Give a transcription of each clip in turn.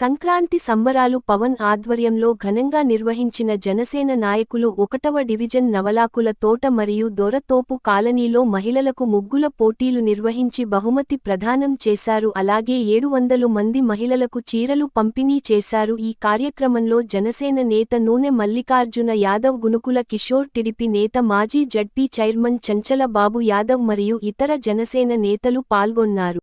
సంక్రాంతి సంబరాలు పవన్ ఆధ్వర్యంలో ఘనంగా నిర్వహించిన జనసేన నాయకులు ఒకటవ డివిజన్ నవలాకుల తోట మరియు దొరతోపు కాలనీలో మహిళలకు ముగ్గుల పోటీలు నిర్వహించి బహుమతి ప్రదానం చేశారు. అలాగే ఏడు వందలు మంది మహిళలకు చీరలు పంపిణీ చేశారు. ఈ కార్యక్రమంలో జనసేన నేత నూనె మల్లికార్జున యాదవ్ గునుకుల కిషోర్ టిడిపి నేత మాజీ జడ్పీ చైర్మన్ చంచల బాబు యాదవ్ మరియు ఇతర జనసేన నేతలు పాల్గొన్నారు.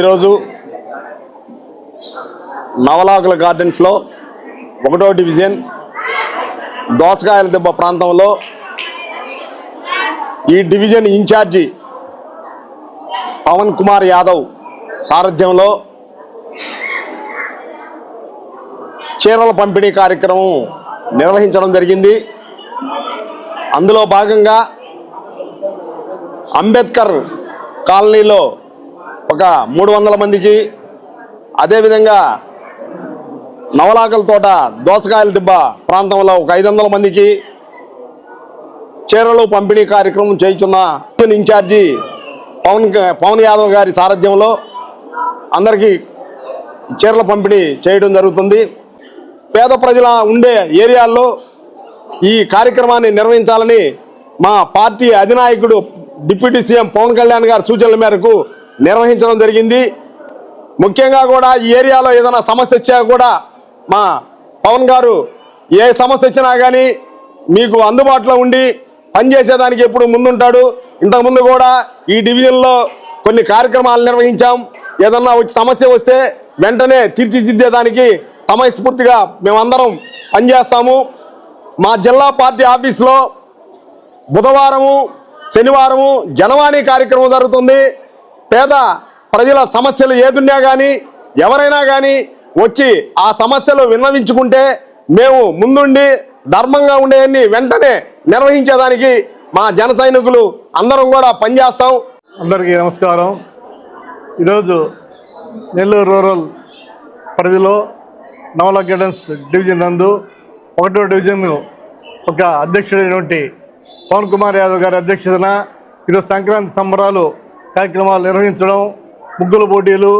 ఈరోజు నవలాకుల గార్డెన్స్లో ఒకటో డివిజన్ దోసకాయల దెబ్బ ప్రాంతంలో ఈ డివిజన్ ఇన్ఛార్జి పవన్ కుమార్ యాదవ్ సారథ్యంలో చీరల పంపిణీ కార్యక్రమం నిర్వహించడం జరిగింది. అందులో భాగంగా అంబేద్కర్ కాలనీలో ఒక మూడు వందల మందికి అదేవిధంగా నవలాకల తోట దోసకాయల దిబ్బ ప్రాంతంలో ఒక ఐదు వందల మందికి చీరలు పంపిణీ కార్యక్రమం చేయుచున్న ఇన్ఛార్జి పవన్ పవన్ యాదవ్ గారి సారథ్యంలో అందరికీ చీరల పంపిణీ చేయడం జరుగుతుంది. పేద ప్రజల ఉండే ఏరియాల్లో ఈ కార్యక్రమాన్ని నిర్వహించాలని మా పార్టీ అధినాయకుడు డిప్యూటీ సీఎం పవన్ కళ్యాణ్ గారి సూచనల మేరకు నిర్వహించడం జరిగింది. ముఖ్యంగా కూడా ఈ ఏరియాలో ఏదైనా సమస్య వచ్చా కూడా మా పవన్ గారు ఏ సమస్య వచ్చినా కానీ మీకు అందుబాటులో ఉండి పనిచేసేదానికి ఎప్పుడు ముందుంటాడు. ఇంతకుముందు కూడా ఈ డివిజన్లో కొన్ని కార్యక్రమాలు నిర్వహించాం. ఏదన్నా సమస్య వస్తే వెంటనే తీర్చిదిద్దేదానికి సమయస్ఫూర్తిగా మేమందరం పనిచేస్తాము. మా జిల్లా పార్టీ ఆఫీస్లో బుధవారము శనివారము జనవాణి కార్యక్రమం జరుగుతుంది. పేద ప్రజల సమస్యలు ఏదున్నా కానీ ఎవరైనా కానీ వచ్చి ఆ సమస్యలు విన్నవించుకుంటే మేము ముందుండి ధర్మంగా ఉండేవన్నీ వెంటనే నిర్వహించేదానికి మా జన సైనికులు అందరం కూడా పనిచేస్తాం. అందరికీ నమస్కారం. ఈరోజు నెల్లూరు రూరల్ పరిధిలో నవల గైడెన్స్ డివిజన్ నందు ఒకటో డివిజన్ ఒక అధ్యక్షుడైనటువంటి పవన్ కుమార్ యాదవ్ గారి అధ్యక్షతన ఈరోజు సంక్రాంతి సంబరాలు కార్యక్రమాలు నిర్వహించడం ముగ్గుల పోటీలు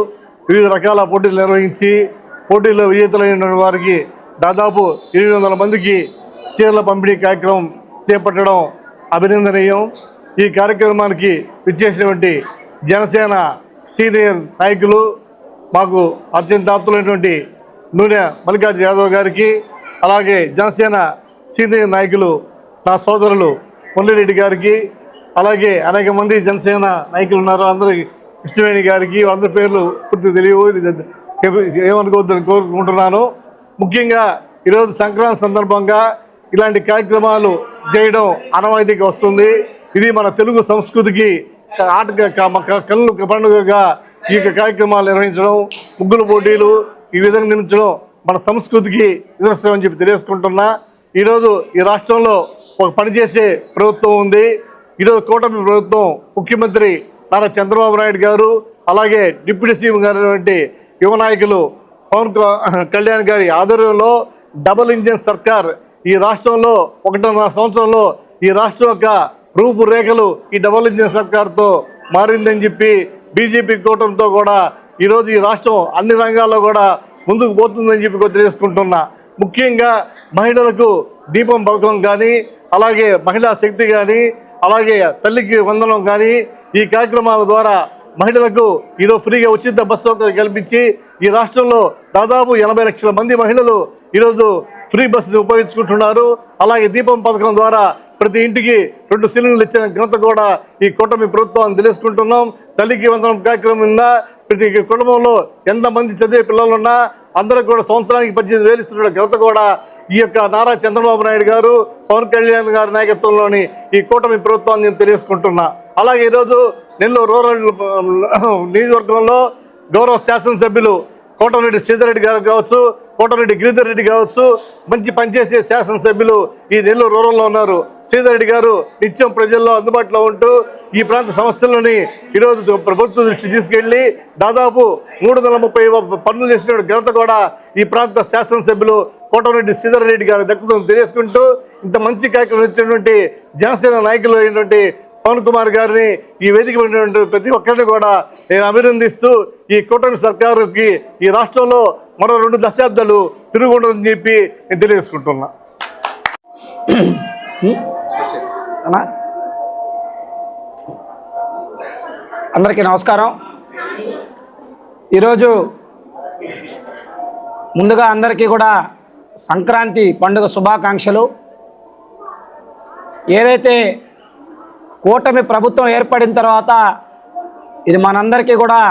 వివిధ రకాల పోటీలు నిర్వహించి పోటీల్లో విజేతలైన వారికి దాదాపు ఎనిమిది వందల మందికి చీరల పంపిణీ కార్యక్రమం చేపట్టడం అభినందనీయం. ఈ కార్యక్రమానికి విచ్చేసినటువంటి జనసేన సీనియర్ నాయకులు మాకు అత్యంత ఆప్తులైనటువంటి నూనె మల్లికార్జున యాదవ్ గారికి అలాగే జనసేన సీనియర్ నాయకులు నా సోదరులు మురళిరెడ్డి గారికి అలాగే అనేక మంది జనసేన నాయకులు ఉన్నారు. అందరికి కృష్ణవేణి గారికి అందరి పేర్లు పూర్తి తెలియవు. ఏమనుకోవద్దని కోరుకుంటున్నాను. ముఖ్యంగా ఈరోజు సంక్రాంతి సందర్భంగా ఇలాంటి కార్యక్రమాలు చేయడం అనవాయితీకి వస్తుంది. ఇది మన తెలుగు సంస్కృతికి ఆట కళ్ళు పండుగగా ఈ యొక్క కార్యక్రమాలు నిర్వహించడం ముగ్గుల పోటీలు ఈ విధంగా నిర్మించడం మన సంస్కృతికి నిదర్శనం అని చెప్పి తెలియజేసుకుంటున్నా. ఈరోజు ఈ రాష్ట్రంలో ఒక పనిచేసే ప్రభుత్వం ఉంది. ఈరోజు కూటమి ప్రభుత్వం ముఖ్యమంత్రి నారా చంద్రబాబు నాయుడు గారు అలాగే డిప్యూటీ సీఎం గారు యువ నాయకులు పవన్ కళ్యాణ్ గారి ఆధ్వర్యంలో డబుల్ ఇంజిన్ సర్కార్ ఈ రాష్ట్రంలో ఒకటిన్నర సంవత్సరంలో ఈ రాష్ట్రం యొక్క రూపురేఖలు ఈ డబుల్ ఇంజిన్ సర్కార్తో మారిందని చెప్పి బీజేపీ కూటమితో కూడా ఈరోజు ఈ రాష్ట్రం అన్ని రంగాల్లో కూడా ముందుకు పోతుందని చెప్పి కూడా తెలియజేసుకుంటున్నా. ముఖ్యంగా మహిళలకు దీపం పథకం కానీ అలాగే మహిళా శక్తి కానీ అలాగే తల్లికి వందనం కానీ ఈ కార్యక్రమాల ద్వారా మహిళలకు ఈరోజు ఫ్రీగా ఉచిత బస్సు సౌకర్యం కల్పించి ఈ రాష్ట్రంలో దాదాపు ఎనభై లక్షల మంది మహిళలు ఈరోజు ఫ్రీ బస్సుని ఉపయోగించుకుంటున్నారు. అలాగే దీపం పథకం ద్వారా ప్రతి ఇంటికి రెండు సిలిండర్లు ఇచ్చిన ఘనత కూడా ఈ కూటమి ప్రభుత్వాన్ని తెలుసుకుంటున్నాం. తల్లికి వందనం కార్యక్రమం ఉందా ప్రతి కుటుంబంలో ఎంతమంది చదివే పిల్లలు ఉన్నా అందరూ కూడా సంవత్సరానికి పద్దెనిమిది వేలు ఇస్తున్న ఘనత కూడా ఈ యొక్క నారా చంద్రబాబు నాయుడు గారు పవన్ కళ్యాణ్ గారి నాయకత్వంలోని ఈ కూటమి ప్రభుత్వాన్ని నేను తెలియజేసుకుంటున్నా. అలాగే ఈరోజు నెల్లూరు రూరల్ నియోజకవర్గంలో గౌరవ శాసనసభ్యులు కోటమిరెడ్డి సీతారెడ్డి గారు కావచ్చు కోటరెడ్డి గిరిధర్ రెడ్డి కావచ్చు మంచి పనిచేసే శాసనసభ్యులు ఈ నెల్లూరు రూరల్లో ఉన్నారు. సీతారెడ్డి గారు నిత్యం ప్రజల్లో అందుబాటులో ఉంటూ ఈ ప్రాంత సమస్యలని ఈరోజు ప్రభుత్వ దృష్టి తీసుకెళ్ళి దాదాపు మూడు వందల ముప్పై పనులు చేసిన ఘనత కూడా ఈ ప్రాంత శాసనసభ్యులు కోటమిరెడ్డి శ్రీధర్ రెడ్డి గారు దక్కుతుంది తెలియజేసుకుంటూ ఇంత మంచి కార్యక్రమం ఇచ్చినటువంటి జనసేన నాయకులు అయినటువంటి పవన్ కుమార్ గారిని ఈ వేదిక ఉన్నటువంటి ప్రతి ఒక్కరిని కూడా నేను అభినందిస్తూ ఈ కూటమి సర్కారుకి ఈ రాష్ట్రంలో మరో రెండు దశాబ్దాలు తిరుగుండదని చెప్పి నేను తెలియజేసుకుంటున్నా. అన్నా? అందరికీ నమస్కారం. ఈరోజు ముందుగా అందరికీ కూడా సంక్రాంతి పండుగ శుభాకాంక్షలు. ఏదైతే కూటమి ప్రభుత్వం ఏర్పడిన తర్వాత ఇది మనందరికీ కూడా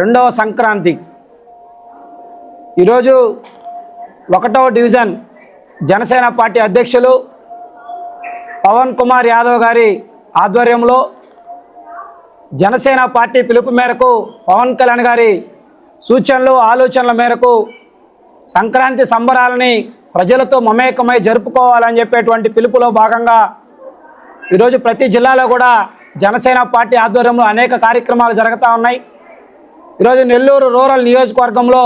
రెండవ సంక్రాంతి. ఈరోజు ఒకటవ డివిజన్ జనసేన పార్టీ అధ్యక్షులు పవన్ కుమార్ యాదవ్ గారి ఆధ్వర్యంలో జనసేన పార్టీ పిలుపు మేరకు పవన్ కళ్యాణ్ గారి సూచనలు ఆలోచనల మేరకు సంక్రాంతి సంబరాలని ప్రజలతో మమేకమై జరుపుకోవాలని చెప్పేటువంటి పిలుపులో భాగంగా ఈరోజు ప్రతి జిల్లాలో కూడా జనసేన పార్టీ ఆధ్వర్యంలో అనేక కార్యక్రమాలు జరుగుతూ ఉన్నాయి. ఈరోజు నెల్లూరు రూరల్ నియోజకవర్గంలో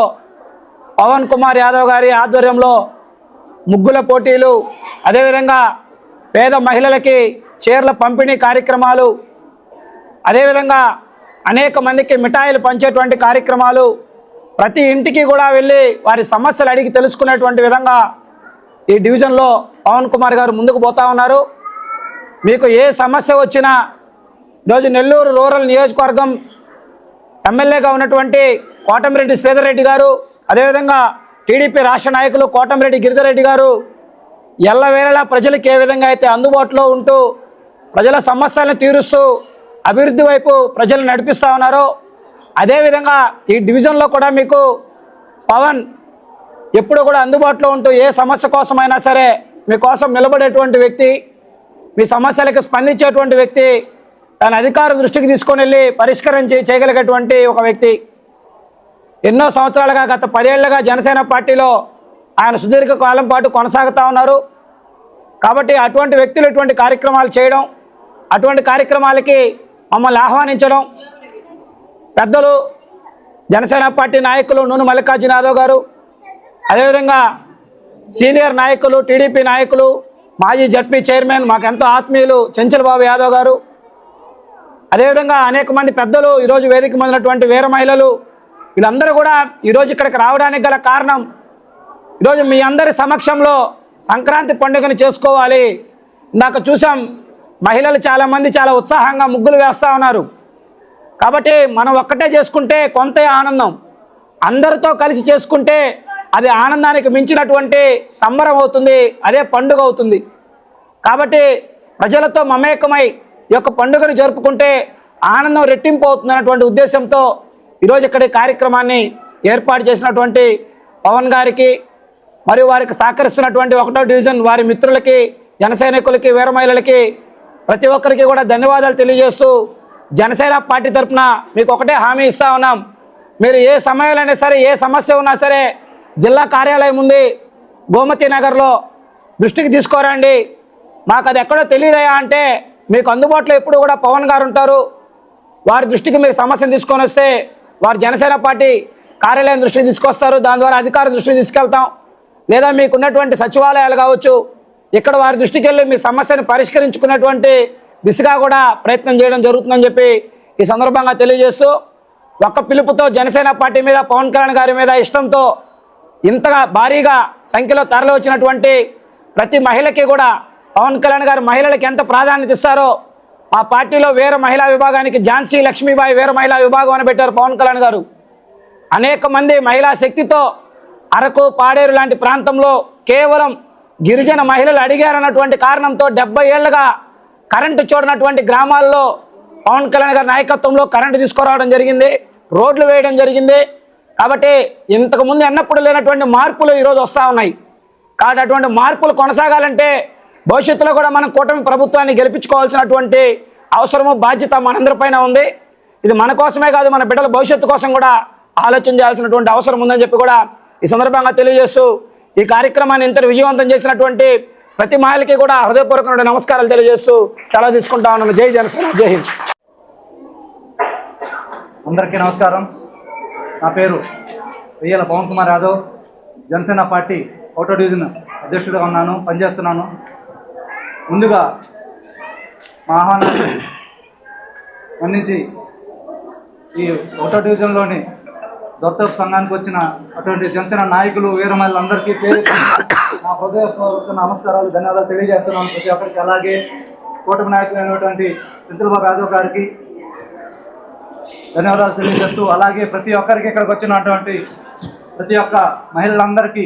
పవన్ కుమార్ యాదవ్ గారి ఆధ్వర్యంలో ముగ్గుల పోటీలు అదేవిధంగా పేద మహిళలకి చీరల పంపిణీ కార్యక్రమాలు అదేవిధంగా అనేక మందికి మిఠాయిలు పంచేటువంటి కార్యక్రమాలు ప్రతి ఇంటికి కూడా వెళ్ళి వారి సమస్యలు అడిగి తెలుసుకునేటువంటి విధంగా ఈ డివిజన్లో పవన్ కుమార్ గారు ముందుకు పోతా ఉన్నారు. మీకు ఏ సమస్య వచ్చినా ఈరోజు నెల్లూరు రూరల్ నియోజకవర్గం ఎమ్మెల్యేగా ఉన్నటువంటి కోటమిరెడ్డి శ్రీధర్ రెడ్డి గారు అదేవిధంగా టీడీపీ రాష్ట్ర నాయకులు కోటమిరెడ్డి గిరిధర్ రెడ్డి గారు ఎల్లవేళలా ప్రజలకు ఏ విధంగా అయితే అందుబాటులో ఉంటూ ప్రజల సమస్యలను తీరుస్తూ అభివృద్ధి వైపు ప్రజలు నడిపిస్తూ ఉన్నారో అదేవిధంగా ఈ డివిజన్లో కూడా మీకు పవన్ ఎప్పుడు కూడా అందుబాటులో ఉంటూ ఏ సమస్య కోసమైనా సరే మీకోసం నిలబడేటువంటి వ్యక్తి మీ సమస్యలకు స్పందించేటువంటి వ్యక్తి తన అధికార దృష్టికి తీసుకొని వెళ్ళి పరిష్కరించి చేయగలిగేటువంటి ఒక వ్యక్తి. ఎన్నో సంవత్సరాలుగా గత పదేళ్ళుగా జనసేన పార్టీలో ఆయన సుదీర్ఘ కాలం పాటు కొనసాగుతూ ఉన్నారు. కాబట్టి అటువంటి వ్యక్తులు ఇటువంటి కార్యక్రమాలు చేయడం అటువంటి కార్యక్రమాలకి మమ్మల్ని ఆహ్వానించడం పెద్దలు జనసేన పార్టీ నాయకులు నూనె మల్లికార్జున యాదవ్ గారు అదేవిధంగా సీనియర్ నాయకులు టీడీపీ నాయకులు మాజీ జడ్పీ చైర్మన్ మాకు ఎంతో ఆత్మీయులు చెంచలబాబు యాదవ్ గారు అదేవిధంగా అనేక మంది పెద్దలు ఈరోజు వేదిక మొదలైనటువంటి వీర మహిళలు వీళ్ళందరూ కూడా ఈరోజు ఇక్కడికి రావడానికి గల కారణం ఈరోజు మీ అందరి సమక్షంలో సంక్రాంతి పండుగను చేసుకోవాలి. ఇందాక చూసాం మహిళలు చాలామంది చాలా ఉత్సాహంగా ముగ్గులు వేస్తూ ఉన్నారు. కాబట్టి మనం ఒక్కటే చేసుకుంటే కొంత ఆనందం. అందరితో కలిసి చేసుకుంటే అది ఆనందానికి మించినటువంటి సంబరం అవుతుంది అదే పండుగ అవుతుంది. కాబట్టి ప్రజలతో మమేకమై యొక్క పండుగను జరుపుకుంటే ఆనందం రెట్టింపు అవుతుందన్నటువంటి ఉద్దేశంతో ఈరోజు ఇక్కడ కార్యక్రమాన్ని ఏర్పాటు చేసినటువంటి పవన్ గారికి మరియు వారికి సహకరిస్తున్నటువంటి ఒకటో డివిజన్ వారి మిత్రులకి జనసైనికులకి వీరమహిళలకి వీర మహిళలకి ప్రతి ఒక్కరికి కూడా ధన్యవాదాలు తెలియజేస్తూ జనసేన పార్టీ తరఫున మీకు ఒకటే హామీ ఇస్తా ఉన్నాం. మీరు ఏ సమయంలోనే సరే ఏ సమస్య ఉన్నా సరే జిల్లా కార్యాలయం ఉంది గోమతి నగర్లో దృష్టికి తీసుకోరండి. మాకు అది ఎక్కడో తెలియదయా అంటే మీకు అందుబాటులో ఎప్పుడు కూడా పవన్ గారు ఉంటారు. వారి దృష్టికి మీరు సమస్యను తీసుకొని వస్తే వారు జనసేన పార్టీ కార్యాలయం దృష్టికి తీసుకొస్తారు. దాని ద్వారా అధికార దృష్టికి తీసుకెళ్తాం. లేదా మీకు ఉన్నటువంటి సచివాలయాలు కావచ్చు ఇక్కడ వారి దృష్టికి వెళ్ళి మీ సమస్యను పరిష్కరించుకున్నటువంటి దిశగా కూడా ప్రయత్నం చేయడం జరుగుతుందని చెప్పి ఈ సందర్భంగా తెలియజేస్తూ ఒక్క పిలుపుతో జనసేన పార్టీ మీద పవన్ కళ్యాణ్ గారి మీద ఇష్టంతో ఇంతగా భారీగా సంఖ్యలో తరలి వచ్చినటువంటి ప్రతి మహిళకి కూడా పవన్ కళ్యాణ్ గారు మహిళలకు ఎంత ప్రాధాన్యత ఇస్తారో మా పార్టీలో వేరే మహిళా విభాగానికి ఝాన్సీ లక్ష్మీబాయి వేరే మహిళా విభాగం అని పెట్టారు పవన్ కళ్యాణ్ గారు. అనేక మంది మహిళా శక్తితో అరకు పాడేరు లాంటి ప్రాంతంలో కేవలం గిరిజన మహిళలు అడిగారన్నటువంటి కారణంతో డెబ్బై ఏళ్ళుగా కరెంటు చూడనటువంటి గ్రామాల్లో పవన్ కళ్యాణ్ గారి నాయకత్వంలో కరెంటు తీసుకురావడం జరిగింది రోడ్లు వేయడం జరిగింది. కాబట్టి ఇంతకుముందు ఎన్నప్పుడు లేనటువంటి మార్పులు ఈరోజు వస్తూ ఉన్నాయి. కాబట్టి అటువంటి మార్పులు కొనసాగాలంటే భవిష్యత్తులో కూడా మనం కూటమి ప్రభుత్వాన్ని గెలిపించుకోవాల్సినటువంటి అవసరము బాధ్యత మనందరిపైన ఉంది. ఇది మన కోసమే కాదు మన బిడ్డల భవిష్యత్తు కోసం కూడా ఆలోచన చేయాల్సినటువంటి అవసరం ఉందని చెప్పి కూడా ఈ సందర్భంగా తెలియజేస్తూ ఈ కార్యక్రమాన్ని ఇంత విజయవంతం చేసినటువంటి ప్రతి మహిళకి కూడా హృదయపూర్వకమైన నమస్కారాలు తెలియజేస్తూ సెలవు తీసుకుంటా ఉన్నాను జై జనసేన జై హింద్. అందరికీ నమస్కారం. నా పేరు Veyyala Pawan Kumar Yadav. Janasena party photo division అధ్యక్షుడిగా ఉన్నాను పనిచేస్తున్నాను. ముందుగా మా ఆహ్వానాన్ని అందించి ఈ ఒకటో డివిజన్లోని దత్తపు సంఘానికి వచ్చిన అటువంటి జనసేన నాయకులు వీరమహిళలందరికీ పేరు నా హృదయపూర్వక నమస్కారాలు ధన్యవాదాలు తెలియజేస్తున్నాను ప్రతి ఒక్కరికి. అలాగే కూటమి అయినటువంటి చంద్రబాబు యాదవ్ గారికి ధన్యవాదాలు తెలియజేస్తూ అలాగే ప్రతి ఒక్కరికి ఇక్కడికి వచ్చినటువంటి ప్రతి ఒక్క మహిళలందరికీ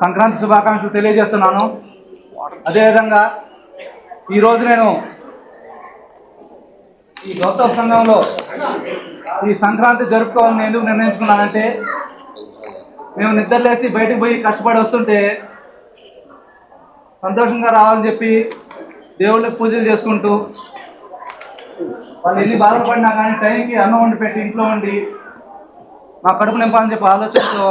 సంక్రాంతి శుభాకాంక్షలు తెలియజేస్తున్నాను. అదేవిధంగా ఈరోజు నేను ఈ గౌతవ సంఘంలో ఈ సంక్రాంతి జరుపుకోవాలని ఎందుకు నిర్ణయించుకున్నానంటే మేము నిద్రలేసి బయటకు పోయి కష్టపడి వస్తుంటే సంతోషంగా రావాలని చెప్పి దేవుళ్ళకి పూజలు చేసుకుంటూ వాళ్ళు ఎన్ని బాధపడినా కానీ టైంకి అన్నం వండి పెట్టి ఇంట్లో ఉండి మా కడుపు నింపాలని చెప్పి ఆలోచనతో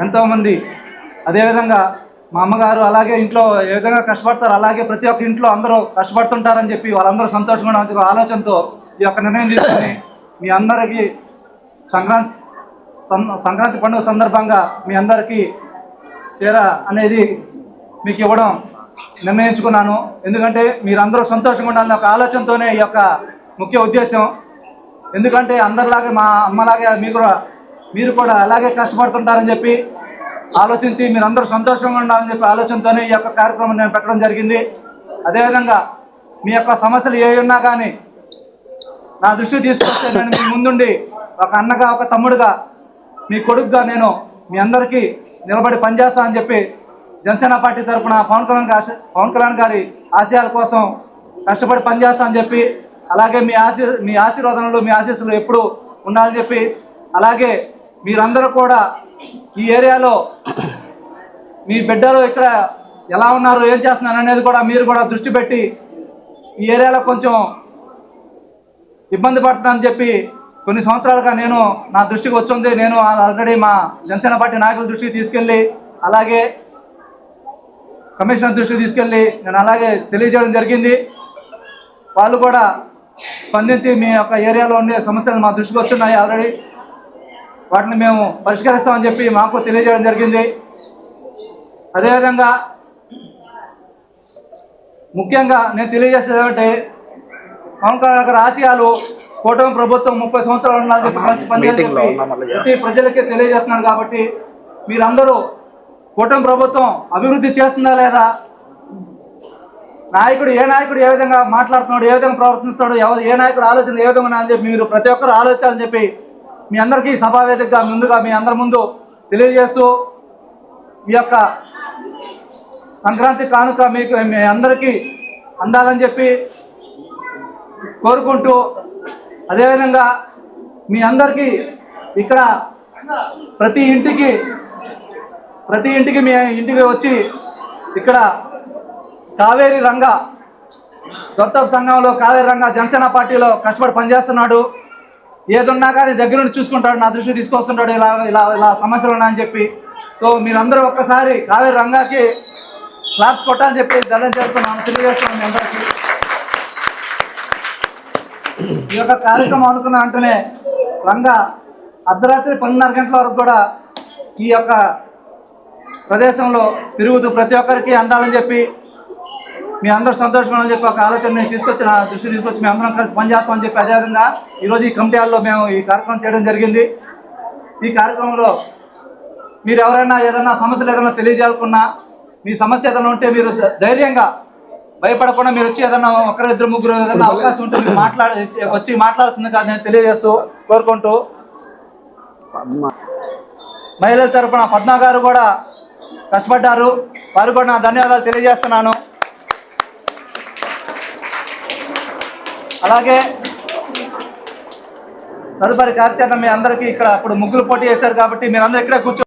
ఎంతోమంది. అదేవిధంగా మా అమ్మగారు అలాగే ఇంట్లో ఏ విధంగా కష్టపడతారు అలాగే ప్రతి ఒక్క ఇంట్లో అందరూ కష్టపడుతుంటారని చెప్పి వాళ్ళందరూ సంతోషంగా ఆలోచనతో ఈ యొక్క నిర్ణయం తీసుకొని మీ అందరికీ సంక్రాంతి సంక్రాంతి పండుగ సందర్భంగా మీ అందరికీ చీర అనేది మీకు ఇవ్వడం నిర్ణయించుకున్నాను. ఎందుకంటే మీరందరూ సంతోషంగా ఉండాలనే ఒక ఆలోచనతోనే ఈ యొక్క ముఖ్య ఉద్దేశం. ఎందుకంటే అందరిలాగే మా అమ్మలాగే మీరు కూడా మీరు కూడా అలాగే కష్టపడుతుంటారని చెప్పి ఆలోచించి మీరందరూ సంతోషంగా ఉండాలని చెప్పి ఆలోచనతోనే ఈ యొక్క కార్యక్రమం నేను పెట్టడం జరిగింది. అదేవిధంగా మీ యొక్క సమస్యలు ఏ ఉన్నా కానీ నా దృష్టి తీసుకొస్తే నేను మీ ముందుండి ఒక అన్నగా ఒక తమ్ముడుగా మీ కొడుకుగా నేను మీ అందరికీ నిలబడి పనిచేస్తా అని చెప్పి జనసేన పార్టీ తరఫున పవన్ కళ్యాణ్ పవన్ కళ్యాణ్ గారి ఆశయాల కోసం కష్టపడి పనిచేస్తా అని చెప్పి అలాగే మీ ఆశీ మీ ఆశీర్వాదంలో మీ ఆశీస్సులు ఎప్పుడు ఉండాలని చెప్పి అలాగే మీరందరూ కూడా ఈ ఏరియాలో మీ బిడ్డలు ఇక్కడ ఎలా ఉన్నారు ఏం చేస్తున్నారు అనేది కూడా మీరు కూడా దృష్టి పెట్టి ఈ ఏరియాలో కొంచెం ఇబ్బంది పడుతుందని చెప్పి కొన్ని సంవత్సరాలుగా నేను నా దృష్టికి వచ్చింది. నేను ఆల్రెడీ మా జనసేన పార్టీ నాయకుల దృష్టికి తీసుకెళ్ళి అలాగే కమిషనర్ దృష్టికి తీసుకెళ్ళి నేను అలాగే తెలియజేయడం జరిగింది. వాళ్ళు కూడా స్పందించి మీ యొక్క ఏరియాలో ఉండే సమస్యలు మా దృష్టికి వస్తున్నాయి ఆల్రెడీ. వాటిని మేము పరిష్కరిస్తామని చెప్పి మాకు తెలియజేయడం జరిగింది. అదేవిధంగా ముఖ్యంగా నేను తెలియజేసేది ఏమంటే పవన్ కళ్యాణ్ గారి ఆశయాలు కూటమి ప్రభుత్వం ముప్పై సంవత్సరాలు ఉండాలని చెప్పి మంచి పని చేయాలని చెప్పి ప్రతి ప్రజలకి తెలియజేస్తున్నాడు కాబట్టి మీరందరూ కూటమి ప్రభుత్వం అభివృద్ధి చేస్తుందా లేదా? నాయకుడు ఏ నాయకుడు ఏ విధంగా మాట్లాడుతున్నాడు ఏ విధంగా ప్రవర్తిస్తాడు ఎవరు ఏ నాయకుడు ఆలోచన ఏ విధంగా ఉన్నాయని చెప్పి మీరు ప్రతి ఒక్కరు ఆలోచించాలని చెప్పి మీ అందరికీ సభావేదికగా ముందుగా మీ అందరి ముందు తెలియజేస్తూ ఈ యొక్క సంక్రాంతి కానుక మీకు మీ అందరికీ అందాలని చెప్పి కోరుకుంటూ అదేవిధంగా మీ అందరికీ ఇక్కడ ప్రతి ఇంటికి ప్రతి ఇంటికి మీ ఇంటికి వచ్చి ఇక్కడ కావేరి రంగ దత్తపు సంఘంలో కావేరి రంగ జనసేన పార్టీలో కష్టపడి పనిచేస్తున్నాడు. ఏదున్నా కానీ దగ్గర నుండి చూసుకుంటాడు నా దృష్టి తీసుకొస్తుంటాడు ఇలా ఇలా ఇలా సమస్యలు ఉన్నాయని చెప్పి. సో మీరందరూ ఒక్కసారి కావేరి రంగాకి క్లాప్స్ కొట్టాలని చెప్పి దండం చేస్తున్నాను తెలియజేస్తున్నాను మీ అందరికీ. ఈ యొక్క కార్యక్రమం అనుకున్న వెంటనే రంగా అర్ధరాత్రి పన్నెండున్నర గంటల వరకు కూడా ఈ యొక్క ప్రదేశంలో తిరుగుతూ ప్రతి ఒక్కరికి అందాలని చెప్పి మీ అందరూ సంతోషంగా చెప్పి ఒక ఆలోచన నేను తీసుకొచ్చిన దృష్టి తీసుకొచ్చి మేము అందరం కలిసి పనిచేస్తామని చెప్పి అదేవిధంగా ఈరోజు ఈ కమిటీ హాల్లో మేము ఈ కార్యక్రమం చేయడం జరిగింది. ఈ కార్యక్రమంలో మీరు ఎవరైనా ఏదైనా సమస్యలు ఏదైనా తెలియజేయాలనుకున్నా మీ సమస్య ఏదైనా ఉంటే మీరు ధైర్యంగా భయపడకుండా మీరు వచ్చి ఏదైనా ఒకరు ఇద్దరు ముగ్గురు ఏదైనా అవకాశం ఉంటే మీరు మాట్లాడి వచ్చి మాట్లాడుతుంది కాదు నేను తెలియజేస్తూ కోరుకుంటూ మహిళల తరఫున పద్మ గారు కూడా కష్టపడ్డారు. వారు కూడా నా ధన్యవాదాలు తెలియజేస్తున్నాను. అలాగే తదుపరి కార్యాచరణ మీ అందరికీ ఇక్కడ అప్పుడు ముగ్గురు పోటీ చేశారు కాబట్టి మీరందరూ ఇక్కడే కూర్చో